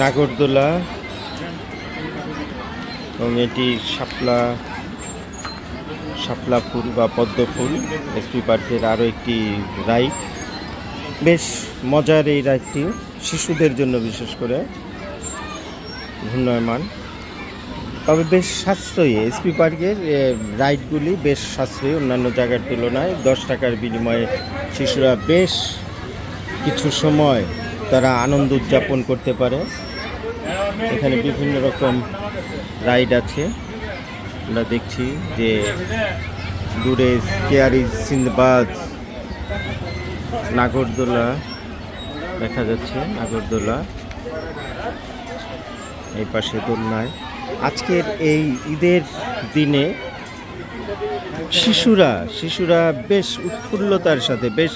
নাগরদোলা এবং এটি শাপলা শাপলা ফুল বা পদ্ম ফুল এসপি পার্কের আরও একটি রাইড। বেশ মজার এই রাইডটি, শিশুদের জন্য বিশেষ করে ঘূর্ণয়মান। তবে বেশ সাশ্রয়ী এসপি পার্কের রাইডগুলি বেশ সাশ্রয়ী অন্যান্য জায়গার তুলনায়। দশ টাকার বিনিময়ে শিশুরা বেশ কিছু সময় তারা আনন্দ উদযাপন করতে পারে। এখানে বিভিন্ন রকম রাইড আছে। আমরা দেখছি যে দূরে কেয়ারি, সিন্দবাদ, নাগরদোলা দেখা যাচ্ছে, নাগরদোলা। এই পাশে দোলনায়। আজকের এই ঈদের দিনে শিশুরা শিশুরা বেশ উৎফুল্লতার সাথে, বেশ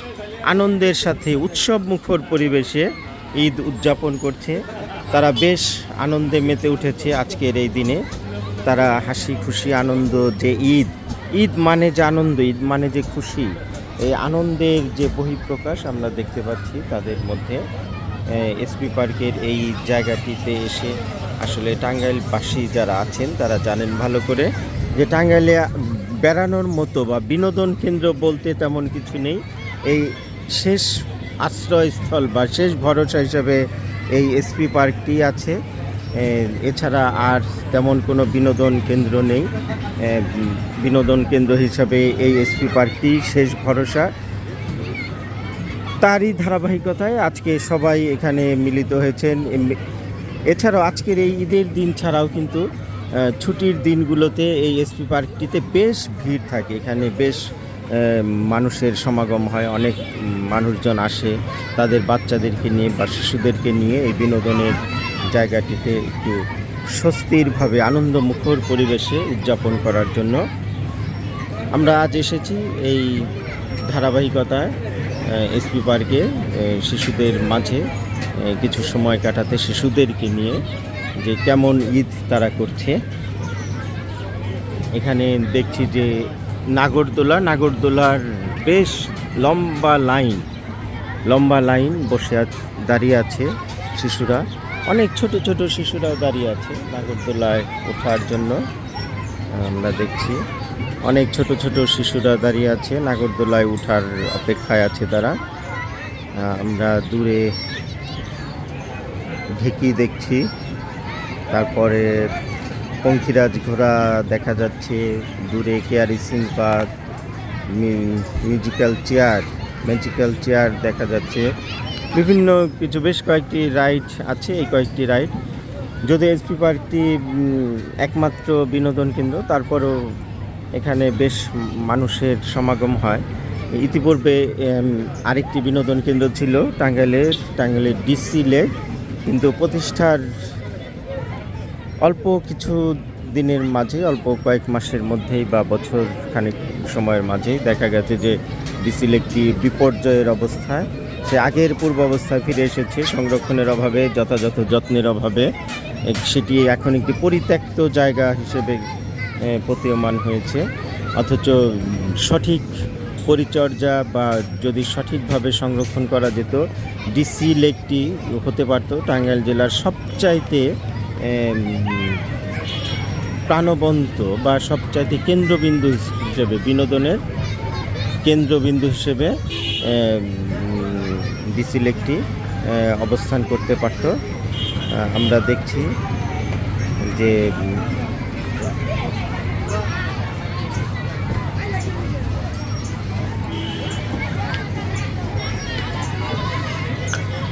আনন্দের সাথে উৎসব মুখর পরিবেশে ঈদ উদযাপন করছে। তারা বেশ আনন্দে মেতে উঠেছে আজকের এই দিনে। তারা হাসি, খুশি, আনন্দ, যে ঈদ ঈদ মানে যে আনন্দ, ঈদ মানে যে খুশি, এই আনন্দের যে বহিঃপ্রকাশ আমরা দেখতে পাচ্ছি তাদের মধ্যে। এসপি পার্কের এই জায়গাটিতে এসে আসলে টাঙ্গাইলবাসী যারা আছেন, তারা জানেন ভালো করে যে টাঙ্গাইলে বেড়ানোর মতো বা বিনোদন কেন্দ্র বলতে তেমন কিছু নেই। এই শেষ আশ্রয়স্থল বা শেষ ভরসা হিসাবে এই এসপি পার্কটি আছে। এছাড়া আর তেমন কোনো বিনোদন কেন্দ্র নেই। বিনোদন কেন্দ্র হিসাবে এই এসপি পার্কটি শেষ ভরসা। তারই ধারাবাহিকতায় আজকে সবাই এখানে মিলিত হয়েছেন। এছাড়াও আজকের এই ঈদের দিন ছাড়াও কিন্তু ছুটির দিনগুলোতে এই এসপি পার্কটিতে বেশ ভিড় থাকে। এখানে বেশ মানুষের সমাগম হয়, অনেক মানুষজন আসে, তাদের বাচ্চাদেরকে নিয়ে বা শিশুদেরকে নিয়ে এই বিনোদনের জায়গাটিতে একটু স্বস্তিরভাবে, আনন্দমুখর পরিবেশে উদযাপন করার জন্য আমরা আজ এসেছি এই ধারাবাহিকতায় এসপি পার্কে শিশুদের মাঝে কিছু সময় কাটাতে শিশুদেরকে নিয়ে যে কেমন ঈদ তারা করছে। এখানে দেখছি যে নাগরদোলা, নাগরদোলার বেশ লম্বা লাইন লম্বা লাইন বসে দাঁড়িয়ে আছে শিশুরা। অনেক ছোট ছোট শিশুরাও দাঁড়িয়ে আছে নাগরদোলায় ওঠার জন্য। আমরা দেখছি অনেক ছোট ছোট শিশুরা দাঁড়িয়ে আছে নাগরদোলায় ওঠার অপেক্ষায় আছে তারা। আমরা দূরে ঢেকি দেখছি, তারপরে পঙ্খিরাজ ঘোড়া দেখা যাচ্ছে, দূরে কেয়ারি Singh park musical chair magical chair দেখা যাচ্ছে। বিভিন্ন কিছু, বেশ কয়েকটি রাইড আছে, এই কয়েকটি রাইড যদি এসপি পার্কটি একমাত্র বিনোদন কেন্দ্র, তারপরও এখানে বেশ মানুষের সমাগম হয়। ইতিপূর্বে আরেকটি বিনোদন কেন্দ্র ছিল টাঙ্গাইলের টাঙ্গাইলের ডিসি লেক কিন্তু প্রতিষ্ঠার অল্প কিছু দিনের মাঝে অল্প কয়েক মাসের মধ্যেই বা বছর খানিক সময়ের মাঝেই দেখা গেছে যে ডিসি লেকটি বিপর্যয়ের অবস্থায়, সে আগের পূর্ব অবস্থায় ফিরে এসেছে। সংরক্ষণের অভাবে, যথাযথ যত্নের অভাবে সেটি এখন একটি পরিত্যক্ত জায়গা হিসেবে প্রতীয়মান হয়েছে। অথচ সঠিক পরিচর্যা বা যদি সঠিকভাবে সংরক্ষণ করা যেত, ডিসি লেকটি হতে পারত টাঙ্গাইল জেলার সবচাইতে প্রাণবন্ত বা সবচাইতে কেন্দ্রবিন্দু হিসেবে বিনোদনের কেন্দ্রবিন্দু হিসেবে ডিসি একটি অবস্থান করতে পারত। আমরা দেখছি যে,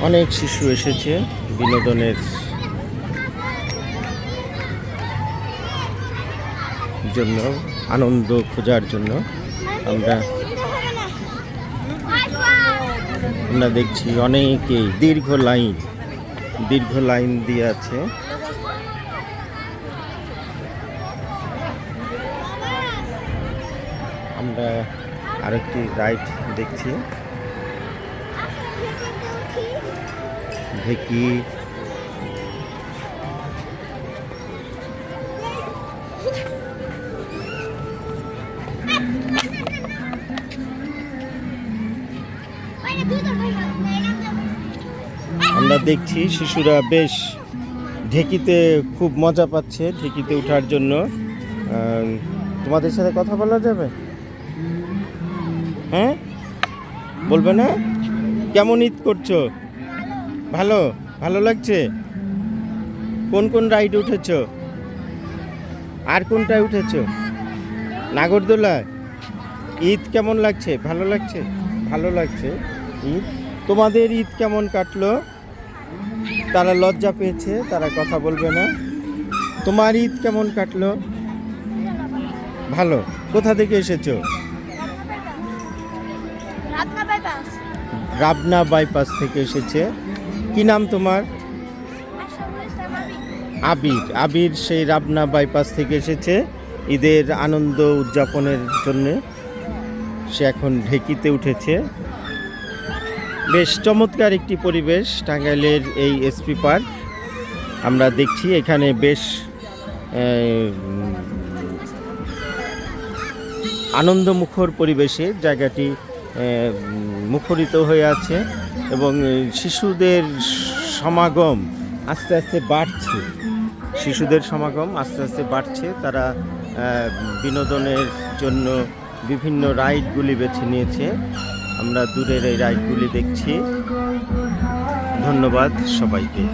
অনেক শিশু এসেছে বিনোদনের জন্য, আনন্দ খোঁজার জন্য আমরা আমরা দেখছি অনেকেই দীর্ঘ লাইন দীর্ঘ লাইন দিয়ে আছে। আমরা আরেকটি রাইড দেখছি। ঢেকি আমরা দেখছি শিশুরা বেশ ঢেকিতে খুব মজা পাচ্ছে, ঢেকিতে ওঠার জন্য। তোমাদের সাথে কথা বলা যাবে? হ্যাঁ? বলবে না? কেমন ঈদ করছ? ভালো? ভালো লাগছে? কোন কোন রাইড উঠেছ? আর কোনটায় উঠেছ? নাগরদোলায়? ঈদ কেমন লাগছে? ভালো লাগছে? ভালো লাগছে। ঈদ। তোমাদের ঈদ কেমন কাটলো? তারা লজ্জা পেয়েছে তারা কথা বলবে না। তোমার ঈদ কেমন কাটলো? ভালো। কোথা থেকে এসেছ? রাবনা বাইপাস থেকে এসেছে। কি নাম তোমার? আবির। আবির। সেই রাবনা বাইপাস থেকে এসেছে। ঈদের আনন্দ উদযাপনের জন্য। সে এখন ঢেকিতে উঠেছে। বেশ চমৎকার একটি পরিবেশ টাঙ্গাইলের এই এসপি পার্ক। আমরা দেখছি এখানে বেশ আনন্দমুখর পরিবেশে জায়গাটি মুখরিত হয়ে আছে এবং শিশুদের সমাগম আস্তে আস্তে বাড়ছে। শিশুদের সমাগম আস্তে আস্তে বাড়ছে। তারা বিনোদনের জন্য বিভিন্ন রাইডগুলি বেছে নিয়েছে। আমরা দূরের এই রাইডগুলি দেখছি। ধন্যবাদ সবাইকে।